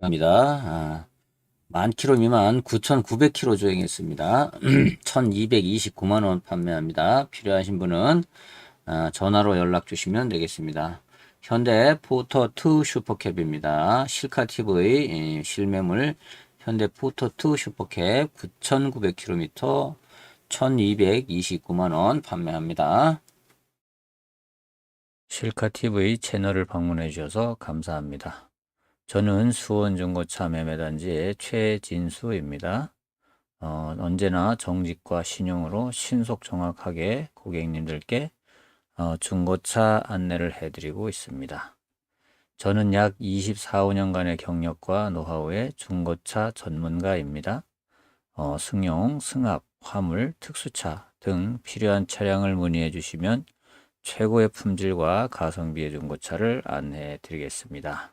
합니다. 아, 만 킬로 미만 9,900km 주행했습니다. 1,229만 원 판매합니다. 필요하신 분은 아, 전화로 연락 주시면 되겠습니다. 현대 포터 2 슈퍼캡입니다. 실카 TV 예, 실매물 현대 포터 2 슈퍼캡 9,900km 1,229만 원 판매합니다. 실카 TV 채널을 방문해 주셔서 감사합니다. 저는 수원중고차 매매단지의 최진수입니다. 어, 언제나 정직과 신용으로 신속 정확하게 고객님들께 어, 중고차 안내를 해드리고 있습니다. 저는 약 24, 5년간의 경력과 노하우의 중고차 전문가입니다. 어, 승용, 승합, 화물, 특수차 등 필요한 차량을 문의해 주시면 최고의 품질과 가성비의 중고차를 안내해 드리겠습니다.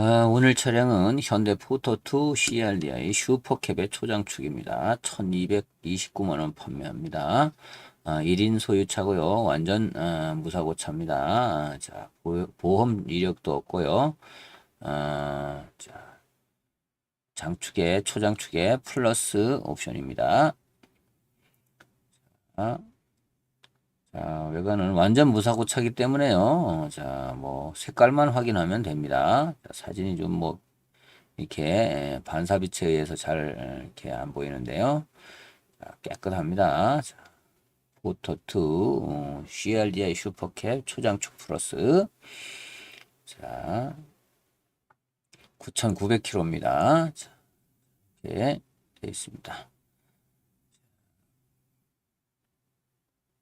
아, 오늘 차량은 현대 포터2 CRDI 슈퍼캡의 초장축입니다. 1229만원 판매합니다. 아, 1인 소유차고요. 완전 아, 무사고 차입니다. 아, 자, 보, 보험 이력도 없고요. 아, 자, 장축에 초장축에 플러스 옵션입니다. 자, 자, 외관은 완전 무사고 차기 때문에요. 어, 자, 뭐 색깔만 확인하면 됩니다. 자, 사진이 좀 뭐 이렇게 반사빛에 의해서 잘 이렇게 안 보이는데요. 자, 깨끗합니다. 자, 포토2 어, CRDI 슈퍼캡 초장축 플러스 자 9,900km입니다. 자, 이렇게 되어 있습니다.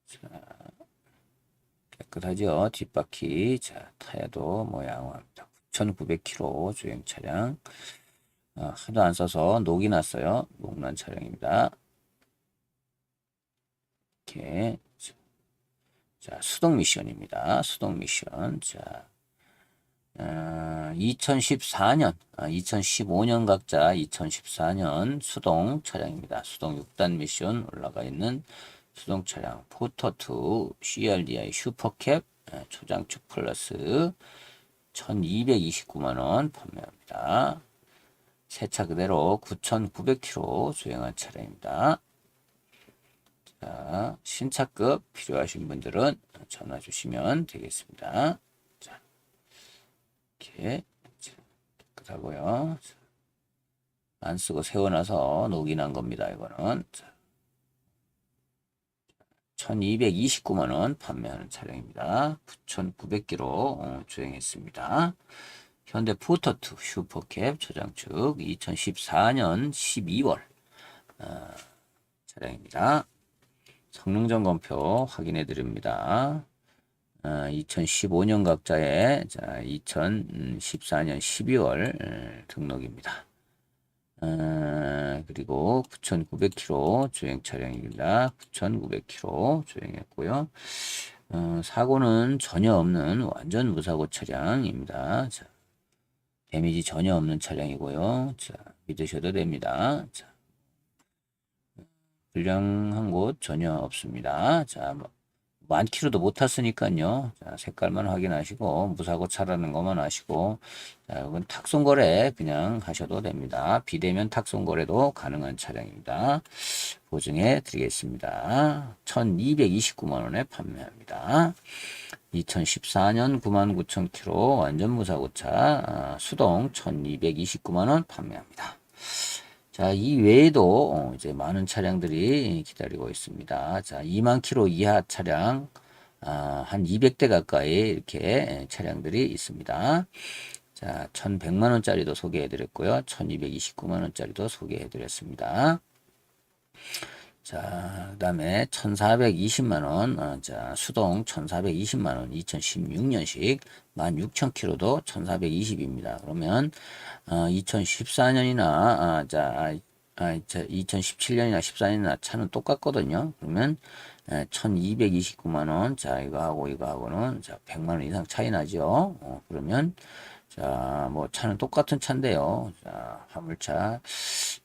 자, 깨끗하죠? 뒷바퀴. 자, 타야도 뭐 양호합니다. 9,900km 주행 차량. 아, 하도 안 써서 녹이 났어요. 녹난 차량입니다. 이렇게. 자, 수동 미션입니다. 수동 미션. 자, 어, 2014년, 아, 2015년 각자 2014년 수동 차량입니다. 수동 6단 미션 올라가 있는 수동 차량 포터2 CRDI 슈퍼캡 예, 초장축 플러스 1229만원 판매합니다. 새 차 그대로 9,900km 주행한 차량입니다. 자, 신차급 필요하신 분들은 전화 주시면 되겠습니다. 자, 이렇게 깨끗하고요. 안 쓰고 세워놔서 녹이 난 겁니다. 이거는. 자. 1229만 원 판매하는 차량입니다. 9,900km 어, 주행했습니다. 현대 포터2 슈퍼캡 초장축 2014년 12월 어, 차량입니다. 성능 점검표 확인해 드립니다. 어, 2015년 각자의 자, 2014년 12월 등록입니다. 어, 그리고 9,900km 주행 차량입니다. 9,900km 주행했고요. 어, 사고는 전혀 없는 완전 무사고 차량입니다. 자, 데미지 전혀 없는 차량이고요. 자, 믿으셔도 됩니다. 자, 불량한 곳 전혀 없습니다. 자, 뭐, 만 킬로도 못 탔으니까요. 자, 색깔만 확인하시고 무사고 차라는 것만 아시고 자, 이건 탁송거래 그냥 하셔도 됩니다. 비대면 탁송거래도 가능한 차량입니다. 보증해 드리겠습니다. 1229만 원에 판매합니다. 2014년 99,000km 완전 무사고차 아, 수동 1229만 원 판매합니다. 자, 이 외에도 어, 이제 많은 차량들이 기다리고 있습니다. 자, 2만 킬로 이하 차량 아, 한 200대 가까이 이렇게 차량들이 있습니다. 자, 1100만 원짜리도 소개해 드렸고요. 1229만 원짜리도 소개해 드렸습니다. 자, 그 다음에 1420만원, 어, 자, 수동 1420만원, 2016년식 16,000km도 1420입니다. 그러면, 어, 2014년이나, 아, 자, 아, 아, 자, 2017년이나 14년이나 차는 똑같거든요. 그러면, 1229만원, 자, 이거하고 이거하고는, 자, 100만원 이상 차이 나죠. 어, 그러면, 자, 뭐 차는 똑같은 차인데요. 자, 화물차.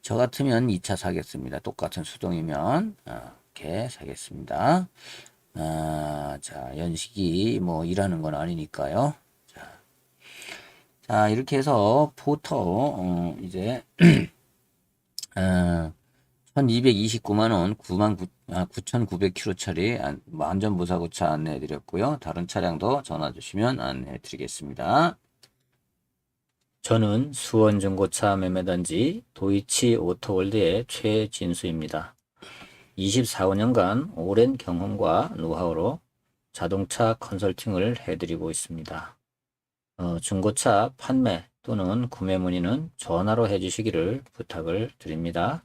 저 같으면 2차 사겠습니다. 똑같은 수동이면 아, 이렇게 사겠습니다. 아, 자, 연식이 뭐 일하는 건 아니니까요. 자, 자 이렇게 해서 포터 어, 이제 어, 1229만원 9만 9, 아, 9,900km짜리 안, 뭐 안전무사고차 안내해 드렸고요. 다른 차량도 전화 주시면 안내해 드리겠습니다. 저는 수원중고차 매매단지 도이치 오토월드의 최진수입니다. 24년간 오랜 경험과 노하우로 자동차 컨설팅을 해드리고 있습니다. 어, 중고차 판매 또는 구매 문의는 전화로 해주시기를 부탁을 드립니다.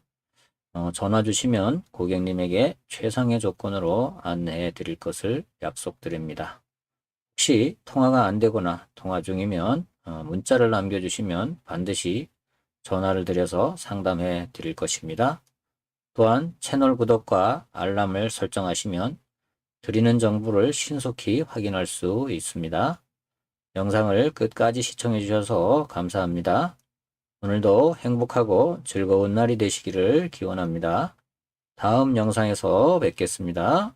어, 전화 주시면 고객님에게 최상의 조건으로 안내해 드릴 것을 약속드립니다. 혹시 통화가 안 되거나 통화 중이면 어, 문자를 남겨주시면 반드시 전화를 드려서 상담해 드릴 것입니다. 또한 채널 구독과 알람을 설정하시면 드리는 정보를 신속히 확인할 수 있습니다. 영상을 끝까지 시청해 주셔서 감사합니다. 오늘도 행복하고 즐거운 날이 되시기를 기원합니다. 다음 영상에서 뵙겠습니다.